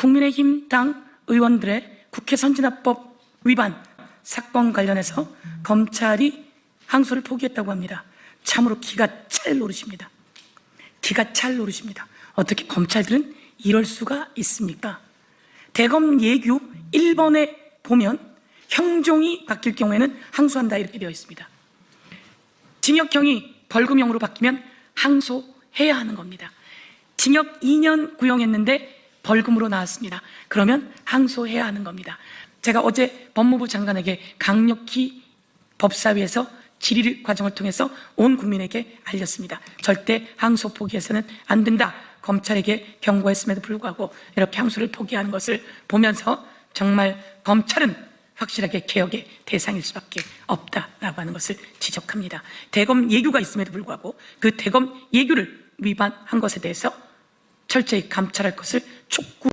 국민의힘 당 의원들의 국회 선진화법 위반 사건 관련해서 검찰이 항소를 포기했다고 합니다. 참으로 기가 찰 노릇입니다. 기가 찰 노릇입니다. 어떻게 검찰들은 이럴 수가 있습니까? 대검 예규 1번에 보면 형종이 바뀔 경우에는 항소한다 이렇게 되어 있습니다. 징역형이 벌금형으로 바뀌면 항소해야 하는 겁니다. 징역 2년 구형했는데 벌금으로 나왔습니다. 그러면 항소해야 하는 겁니다. 제가 어제 법무부 장관에게 강력히 법사위에서 질의 과정을 통해서 온 국민에게 알렸습니다. 절대 항소 포기해서는 안 된다. 검찰에게 경고했음에도 불구하고 이렇게 항소를 포기하는 것을 보면서 정말 검찰은 확실하게 개혁의 대상일 수밖에 없다라고 하는 것을 지적합니다. 대검 예규가 있음에도 불구하고 그 대검 예규를 위반한 것에 대해서 철저히 감찰할 것을 촉구